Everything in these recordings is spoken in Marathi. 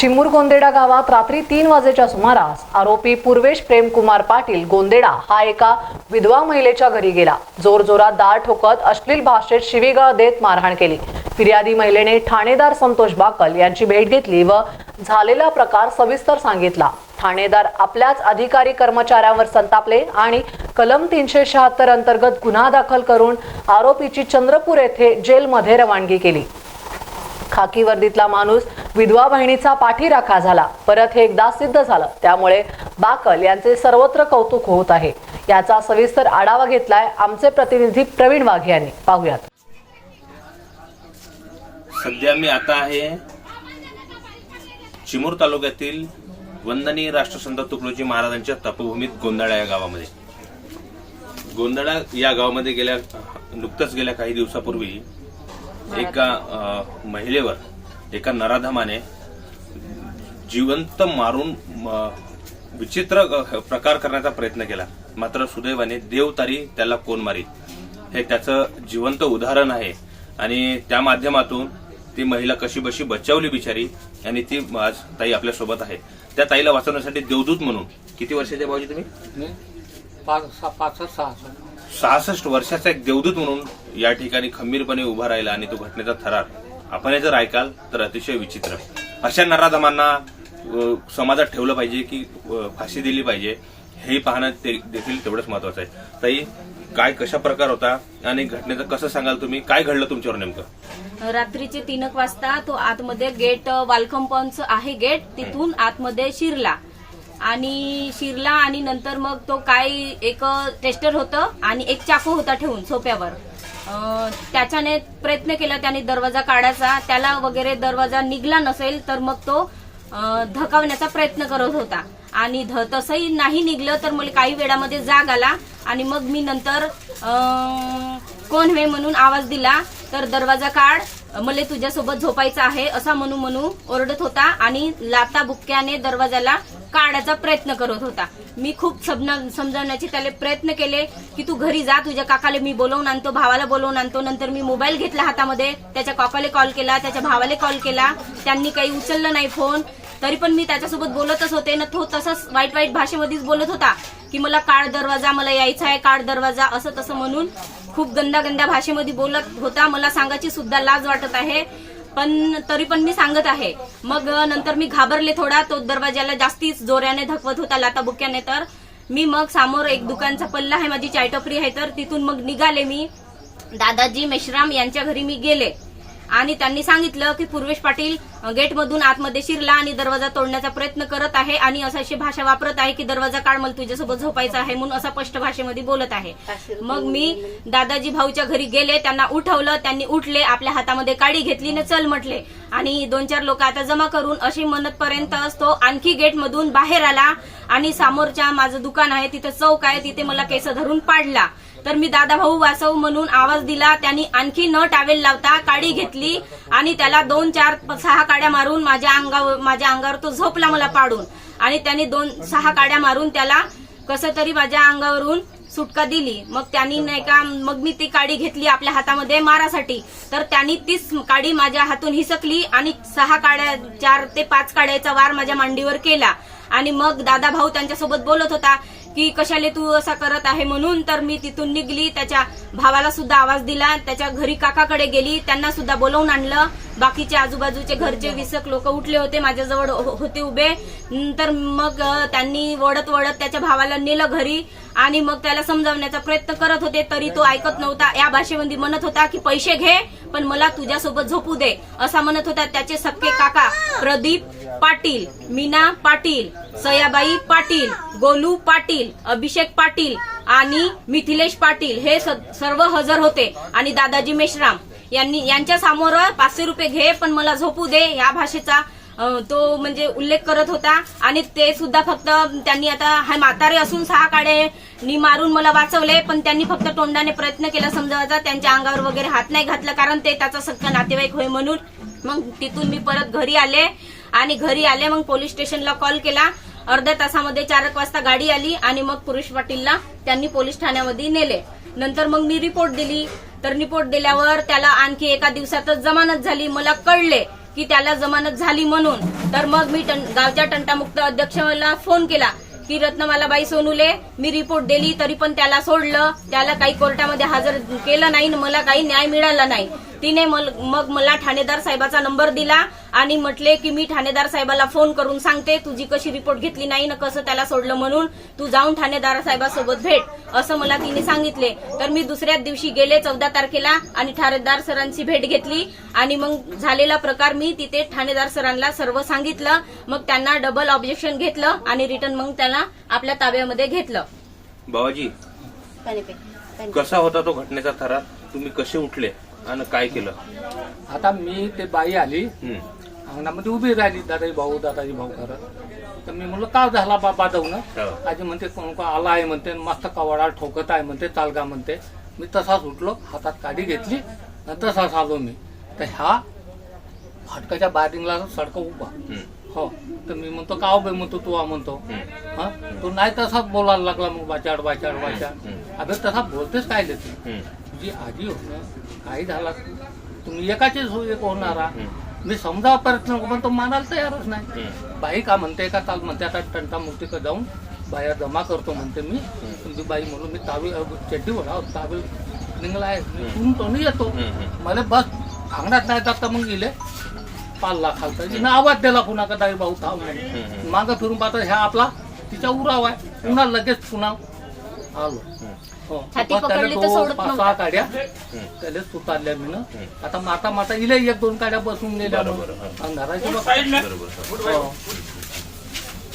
चिमूर गोंदेडा गावात रात्री तीन वाजेच्या सुमारास आरोपी पूर्वेश प्रेमकुमार पाटील गोंदेडा हा एका विधवा महिलेच्या घरी गेला. जोरजोरात दार ठोकत अश्लील भाषेत शिवीगाळ देत मारहाण केली. फिर्यादी महिलेने ठाणेदार संतोष बाकल यांची भेट घेतली व झालेला प्रकार सविस्तर सांगितला. ठाणेदार आपल्याच अधिकारी कर्मचाऱ्यावर संतापले आणि कलम तीनशे शहात्तर अंतर्गत गुन्हा दाखल करून आरोपीची चंद्रपूर येथे जेलमध्ये रवानगी केली. खाकी वर्दीतला माणूस विधवा बहिणीचा पाठीराखा झाला. परत हे एकदा सिद्ध झालं. त्यामुळे बाकल यांचे सर्वत्र कौतुक होत आहे. याचा सविस्तर आढावा घेतलाय आमचे प्रतिनिधी प्रवीण वाघ यांनी. पाहूयात. सध्या मी आता आहे चिमूर तालुक्यातील वंदनीय राष्ट्रसंत तुकडोजी महाराजांच्या तपभूमीत गोंधळा या गावामध्ये. गोंधळा या गावामध्ये गेल्या नुकतंच गेल्या काही दिवसापूर्वी एका महिलेवर एका नराधमाने जिवंत मारून म, विचित्र प्रकार करण्याचा प्रयत्न केला. मात्र सुदैवाने देव तारी त्याला कोण मारी हे त्याचं जिवंत उदाहरण आहे. आणि त्या माध्यमातून ती महिला कशी बशी बचावली बिचारी आणि ती आज ताई आपल्यासोबत आहे. त्या ताईला वाचवण्यासाठी देवदूत म्हणून किती वर्षाचे भाऊजी तुम्ही? पाच सहा पाच सहा सहा. सहासष्ट वर्षाचा एक देवदूत म्हणून या ठिकाणी खंबीरपणे उभा राहिला आणि तो घटनेचा थरार. आपण हे जर ऐकाल तर अतिशय विचित्र. अशा नराधमांना समाजात ठेवलं पाहिजे की फाशी दिली पाहिजे हे पाहणं ते- देखील तेवढंच महत्वाचं आहे. ताई काय कशा प्रकार होता आणि घटनेचं कसं सांगाल तुम्ही? काय घडलं तुमच्यावर नेमकं? रात्रीचे तीन एक वाजता तो आतमध्ये गेट वालकंपाऊंडचं आहे गेट तिथून आतमध्ये शिरला. आणि शिरला आणि नंतर मग तो काय एक टेस्टर होतं आणि एक चाकू होता ठेवून सोप्यावर. त्याच्याने प्रयत्न केला त्याने दरवाजा काढायचा. त्याला वगैरे दरवाजा निघला नसेल तर मग तो धकावण्याचा प्रयत्न करत होता. आणि ध तसंही नाही निघलं तर मला काही वेळामध्ये जाग आला आणि मग मी नंतर कोण हे म्हणून आवाज दिला तर दरवाजा काढ. मला तुझ्यासोबत झोपायचं आहे असा म्हणू म्हणू ओरडत होता आणि लाता बुक्क्याने दरवाजाला काढायचा प्रयत्न करत होता. मी खूप समजावण्याचे त्याला प्रयत्न केले की तू घरी जा तुझ्या काकाला मी बोलवून आणतो भावाला बोलवून आणतो नंतर मी मोबाईल घेतला हातामध्ये त्याच्या काकाला कॉल केला त्याच्या भावाला कॉल केला त्यांनी काही उचललं नाही फोन तरी पण मी त्याच्यासोबत बोलतच होते ना तो तसाच वाईट वाईट भाषेमध्येच बोलत होता की मला काळ दरवाजा मला यायचा आहे काळ दरवाजा असं तसं म्हणून खूप गंदा गंदा भाषेमध्ये बोलत होता. मला सांगायची सुद्धा लाज वाटत आहे. पण तरी पण मी सांगत आहे. मग नंतर मी घाबरले थोडा. तो दरवाजाला जास्तीच जोऱ्याने धकवत होता लाताबुक्याने. तर मी मग समोर एक दुकानचा पल्ला आहे माझी चायटोपरी आहे. तर तिथून मग निघाले मी. दादाजी मेश्राम यांच्या घरी मी गेले. आणि त्यांनी सांगितलं की पूर्वेश पाटील गेटमधून आतमध्ये शिरला आणि दरवाजा तोडण्याचा प्रयत्न करत आहे आणि असं अशी भाषा वापरत आहे की दरवाजा काढ मला तुझ्यासोबत झोपायचं आहे म्हणून असा स्पष्ट भाषेमध्ये बोलत आहे. मग मी दादाजी भाऊच्या घरी गेले त्यांना उठवलं त्यांनी उठले आपल्या हातामध्ये काडी घेतली न चल म्हटले. आणि दोन चार लोक आता जमा करून अशी म्हणत पर्यंत तो आणखी गेटमधून बाहेर आला आणि समोरच्या माझं दुकान आहे तिथे चौक आहे तिथे मला केस धरून पाडला. तर मी दादा भाऊ वाचव म्हणून आवाज दिला त्यांनी आणखी न टावेल लावता काडी घेतली आणि त्याला दोन चार सहा काड्या मारून माझ्या अंगावर माझ्या अंगावर तो झोपला मला पाडून. आणि त्यांनी दोन सहा काड्या मारून त्याला कसं तरी माझ्या अंगावरून सुटका दिली. मग त्यांनी नाही का मग मी ती काडी घेतली आपल्या हातामध्ये मारासाठी. तर त्यांनी तीच काडी माझ्या हातून हिसकली आणि सहा काड्या चार ते पाच काड्याचा वार माझ्या मांडीवर केला. आणि मग दादा भाऊ त्यांच्यासोबत बोलत होता की कशाले तू असा करत आहे म्हणून तर मी तिथून निघली त्याच्या भावाला सुद्धा आवाज दिला त्याच्या घरी काकाकडे गेली त्यांना सुद्धा बोलवून आणलं. बाकीचे आजूबाजूचे घरचे विसक लोक उठले होते माझ्याजवळ हो- होते उभे. नंतर मग त्यांनी वडत वडत त्याच्या भावाला नेलं घरी आणि मग त्याला समजावण्याचा प्रयत्न करत होते. तरी तो ऐकत नव्हता. या भाषेमध्ये म्हणत होता की पैसे घे पण मला तुझ्यासोबत झोपू दे. असा म्हणत होता त्याचे सक्के काका प्रदीप. पाटील मीना पाटील सयाबाई पाटील गोलू पाटील अभिषेक पाटील आणि मिथिलेश पाटील हे स- सर्व हजर होते. आणि दादाजी मेश्राम यांनी यांच्या समोर पाचशे रुपये घे पण मला झोपू दे या भाषेचा तो म्हणजे उल्लेख करत होता आणि ते सुद्धा फक्त त्यांनी आता हा म्हातारे असून सहा काडे नी मारून मला वाचवले पण त्यांनी फक्त तोंडाने प्रयत्न केला समजावायचा त्यांच्या अंगावर वगैरे हात नाही घातला कारण ते त्याचा सख्खा नातेवाईक होय म्हणून. मग तिथून मी परत घरी आले आणि घरी आले मग पोलीस स्टेशनला कॉल केला. अर्ध्या तासामध्ये चार एक वाजता गाडी आली आणि मग पुरुष पाटीलला त्यांनी पोलीस ठाण्यामध्ये नेले. नंतर मग मी रिपोर्ट दिली. तर रिपोर्ट दिल्यावर त्याला आणखी एका दिवसातच जमानत झाली मला कळले. की त्याला जमानत झाली म्हणून. तर मग मी टं- गावच्या टंटामुक्त अध्यक्षाला फोन केला की रत्नमालाबाई सोनुले मी रिपोर्ट दिली तरी पण त्याला सोडलं. त्याला काही कोर्टामध्ये हजर केलं नाही आणि मला काही न्याय मिळाला नाही. तिने मग मला ठाणेदार साहेबाचा नंबर दिला आणि म्हटले की मी ठाणेदार साहेबाला फोन करून सांगते तुझी कशी रिपोर्ट घेतली नाही ना कसं त्याला सोडलं म्हणून तू जाऊन ठाणेदार साहेबासोबत भेट असं मला तिने सांगितले. तर मी दुसऱ्याच दिवशी गेले चौदा तारखेला आणि ठाणेदार सरांची भेट घेतली आणि मग झालेला प्रकार मी तिथे ठाणेदार सरांना सर्व सांगितलं. मग त्यांना डबल ऑब्जेक्शन घेतलं आणि रिटर्न मग त्याला आपल्या ताब्यामध्ये घेतलं. बाबाजी कसा होता तो घटनेचा थरार? तुम्ही कसे उठले? आणि काय केलं? आता मी ते बाई आली. अंगणामध्ये उभी राहिली दादाजी भाऊ दादाजी भाऊ करत तर मी म्हणलं का झाला बाबा जाऊन हो. आजी म्हणते कोण कोण आला आहे? म्हणते मस्त कवाडा ठोकत आहे म्हणते चालगा म्हणते. मी तसाच उठलो हातात काडी घेतली आणि तसाच आलो मी. तर ह्या फाटकाच्या बारिंगला सडकं उभा. हं. हो. तर मी म्हणतो का बे म्हणतो तू आ म्हणतो. हं. हा? तो नाही तसाच बोलायला लागला मग वाचाड वाचाड वाचाड हं. अगं तसा बोलतेच काय देते. तुझी आजी होणं काही झाला तुम्ही एकाचेच हो एक होणारा. मी समजावा प्रयत्न पण तो मानायला तयारच नाही. बाई का म्हणते का चाल म्हणते आता टंटा मूर्तीकडे जाऊन बाया जमा करतो म्हणते मी. तुमची बाई म्हणून मी तावी चड्डी वडा तावी निघला आहे. मी तून तो नाही येतो. मला बस अंगणात नाही जाता मग गेले. पाल्ला खालता तिनं आवाज दिला पुन्हा का दाई भाऊ थांब. हं, म्हणून हं. मागं फिरून पाहता ह्या आपला तिचा उराव आहे. पुन्हा लगेच पुन्हा आलो. हो. त्याला पकडली तर तो सोडत नव्हता. सहा काड्या. त्याला सुतारल्या मी. आता माता माता इले एक दोन काड्या बसून गेल्या बरं, मग. बरं. आणि धरायची बघ. बरोबर हो.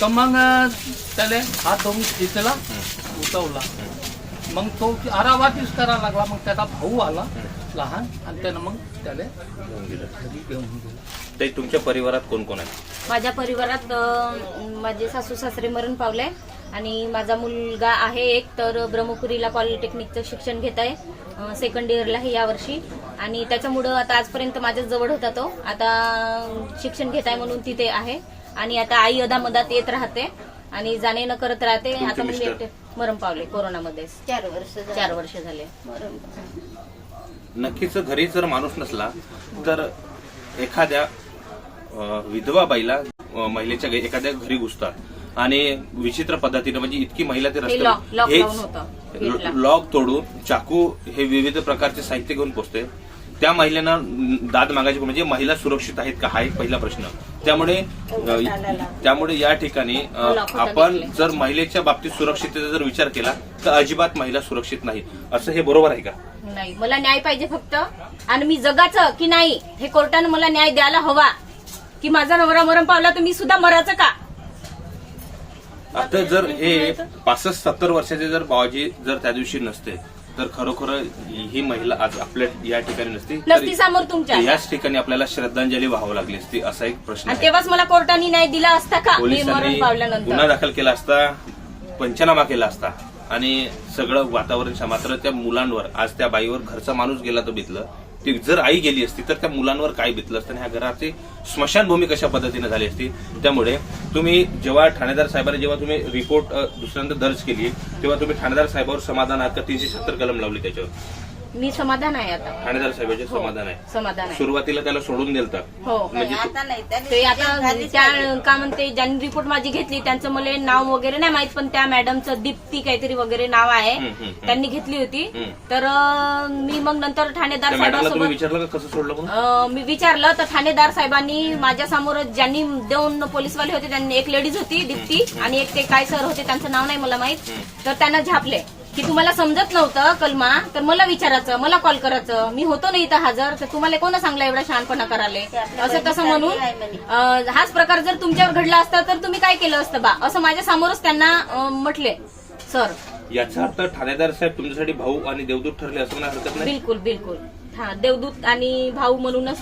तर मग त्याला हात धरून खिचला उचवला मग तो आरावातीच करायला लागला मग त्याचा भाऊ आला लहान आणि त्यानं मग त्याला घेऊन गेलं. घरी घेऊन गेला ताई तुमच्या परिवारात कोण कोण आहे माझ्या परिवारात अं, माझे सासू सासरे मरण पावले आणि माझा मुलगा आहे एक तर ब्रह्मपुरीला पॉलिटेक्निकचं शिक्षण घेत आहे सेकंड इयरला आहे यावर्षी. आणि त्याच्यामुळं आता आजपर्यंत माझ्याच जवळ होता तो. आता शिक्षण घेत आहे म्हणून तिथे आहे. आणि आता आई अदामदात येत राहते आणि जाणे न करत राहते. आता मग मी मिस्टर? एकटे मरण पावले कोरोनामध्ये. चार वर्ष. चार वर्ष झाले. नक्कीच घरी जर माणूस नसला तर एखाद्या विधवा बाईला महिलेच्या घरी- एखाद्या घरी घुसतात. आणि विचित्र पद्धतीने म्हणजे इतकी महिला ते हे लॉक- तोडून चाकू हे विविध प्रकारचे साहित्य घेऊन पोचते त्या महिलांना दाद मागायची म्हणजे महिला सुरक्षित आहेत का? हा एक पहिला प्रश्न. त्यामुळे त्यामुळे या ठिकाणी आपण. जर महिलेच्या बाबतीत सुरक्षिततेचा जर विचार केला तर अजिबात महिला सुरक्षित नाही असं हे बरोबर आहे का? नाही. मला न्याय पाहिजे फक्त. आणि मी जगाचं की नाही हे कोर्टानं मला न्याय द्यायला हवा. की माझा नवरा मरण पावला तर मी सुद्धा मरायचं का? आता जर हे पासष्ट सत्तर वर्षाचे जर बाबाजी जर त्या दिवशी नसते तर खरोखर ही महिला आज आपल्या या ठिकाणी नसती समोर तुमच्या. याच ठिकाणी आपल्याला श्रद्धांजली व्हावं लागली असती असा एक प्रश्न आहे. तेव्हाच मला कोर्टाने न्याय दिला असता का? मी मरण पोलिसांनी गुन्हा पावल्यानंतर दाखल केला असता पंचनामा केला असता आणि सगळं वातावरण मात्र त्या मुलांवर आज त्या बाईवर घरचा माणूस गेला तर बितलं ती जर आई गेली असती तर त्या मुलांवर काय बितलं असतं आणि ह्या घराची स्मशानभूमी कशा पद्धतीने झाली असती? त्यामुळे तुम्ही जेव्हा ठाणेदार साहेबांनी जेव्हा तुम्ही रिपोर्ट दुसऱ्यांदा दर्ज केली तेव्हा तुम्ही ठाणेदार साहेबावर समाधान आहात का? तीनशे सत्तर कलम लावली त्याच्यावर. मी समाधान आहे आता. ठाणेदार साहेबांचे हो, समाधान आहे. समाधान आहे. सुरुवातीला त्याला सोडून दिलं हो. म्हणजे तू- आता नाही. त्याने ते आता झालीच त्या नाही. का म्हणते ज्यांनी रिपोर्ट माझी घेतली त्यांचं मला नाव वगैरे नाही माहीत पण त्या मॅडमचं दीप्ती काहीतरी वगैरे नाव आहे. हम्म, हम्म, हम्म. त्यांनी घेतली होती. हम्म. तर अं, मी मग नंतर ठाणेदार त्या मॅडमला तुम्ही साहेबांसोबत विचारलं का कसं सोडलं म्हणून? अं, मी विचारलं तर ठाणेदार साहेबांनी माझ्यासमोर ज्यांनी दोन पोलीसवाले होते त्यांनी एक लेडीज होती दीप्ती आणि एक ते काय सर होते त्यांचं नाव नाही मला माहीत. तर त्यांना झापले. की तुम्हाला समजत नव्हतं कलमा. तर मला विचारायचं मला कॉल करायचं. मी होतो ना इथं हजर तर तुम्हाला कोण सांगला एवढा शहाणपणा करायला? असं तसं म्हणून अं, हाच प्रकार जर तुमच्यावर घडला असता तर तुम्ही काय केलं असतं बा? असं माझ्या समोरच त्यांना अं, म्हटले सर. याचा अर्थ ठाणेदार साहेब तुमच्यासाठी भाऊ आणि देवदूत ठरले असं म्हणा हरकत नाही? बिलकुल बिलकुल. हा देवदूत आणि भाऊ म्हणूनच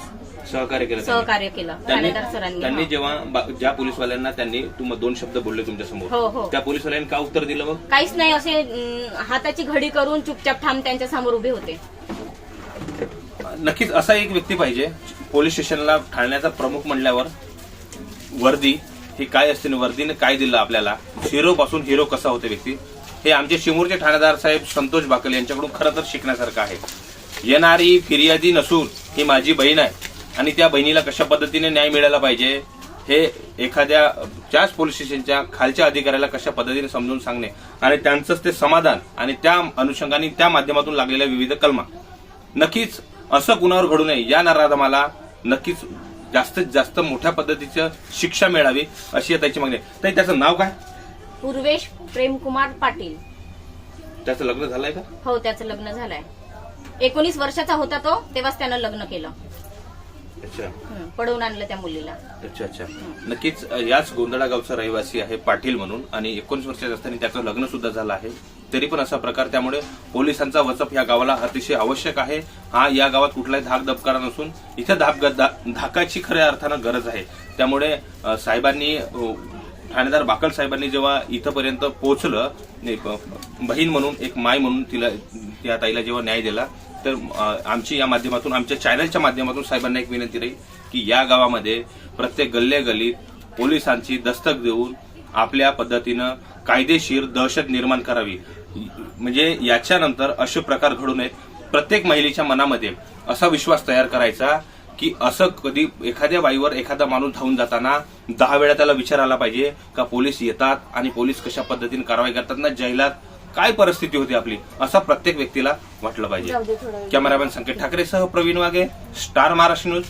सहकार्य केलं त्यांनी. सहकार्य केलं. त्यांनी ठाणेदार सरांनी त्यांनी हा. जेव्हा ज्या पोलीसवाल्यांना त्यांनी तुम दोन शब्द बोलले तुमच्या हो, समोर हो. त्या पोलीसवाल्यांनी का उत्तर दिलं मग? काहीच नाही असे अं, हाताची घडी करून चुपचाप ठाम त्यांच्यासमोर उभे होते. नक्कीच असा एक व्यक्ती पाहिजे पोलीस स्टेशनला ठाण्याचा प्रमुख म्हणल्यावर वर्दी ही काय असते आणि वर्दीने काय दिलं आपल्याला? हिरो पासून हिरो कसा होते व्यक्ती? हे आमचे शिमूरचे ठाणेदार साहेब संतोष बाकल यांच्याकडून खरं तर शिकण्यासारखं आहे. येणारी फिर्यादी नसून ही माझी बहीण आहे. आणि त्या बहिणीला कशा पद्धतीने न्याय मिळायला पाहिजे हे एखाद्या त्याच पोलीस स्टेशनच्या खालच्या अधिकाऱ्याला कशा पद्धतीने समजून सांगणे आणि त्यांचंच ते समाधान आणि त्या अनुषंगाने त्या माध्यमातून लागलेल्या विविध कलमा. नक्कीच असं कुणावर घडू नये या नराधमाला नक्कीच जास्तीत जास्त मोठ्या पद्धतीचं शिक्षा मिळावी अशी त्याची मागणी आहे. त्याचं नाव काय? पूर्वेश प्रेमकुमार पाटील. त्याचं लग्न झालंय का? हो त्याचं लग्न झालंय. एकोणीस वर्षाचा होता तो तेव्हाच त्यानं लग्न केलं. अच्छा. पळवून आणलं त्या मुलीला. अच्छा अच्छा. नक्कीच याच गोंधळा गावचा रहिवासी आहे पाटील म्हणून आणि एकोणीस वर्षाचे असताना त्याचं लग्न सुद्धा झालं आहे. तरी पण असा प्रकार त्यामुळे पोलिसांचा वचप या गावाला अतिशय आवश्यक आहे. हा या गावात कुठलाही धाक धबकारा नसून इथं धाक धा- धाकाची खऱ्या अर्थानं गरज आहे. त्यामुळे साहेबांनी ठाणेदार बाकल साहेबांनी जेव्हा इथंपर्यंत पोहोचलं बहीण म्हणून एक माय म्हणून तिला त्या ताईला जेव्हा न्याय दिला तर आमची या माध्यमातून आमच्या चॅनलच्या माध्यमातून साहेबांना एक विनंती राहील की या गावामध्ये प्रत्येक गल्ले गल्लीत पोलिसांची दस्तक देऊन आपल्या पद्धतीनं कायदेशीर दहशत निर्माण करावी. म्हणजे याच्यानंतर असे प्रकार घडू नयेत. प्रत्येक महिलेच्या मनामध्ये असा विश्वास तयार करायचा की असं कधी एखाद्या बाईवर एखादा माणूस धावून जाताना दहा वेळा त्याला विचार आला पाहिजे का पोलीस येतात आणि पोलीस कशा पद्धतीने कारवाई करतात ना? जैलात काय परिस्थिती होती आपली? असं प्रत्येक व्यक्तीला वाटलं पाहिजे. कॅमेरामॅन संकेत ठाकरे सह प्रवीण वागे स्टार महाराष्ट्र न्यूज.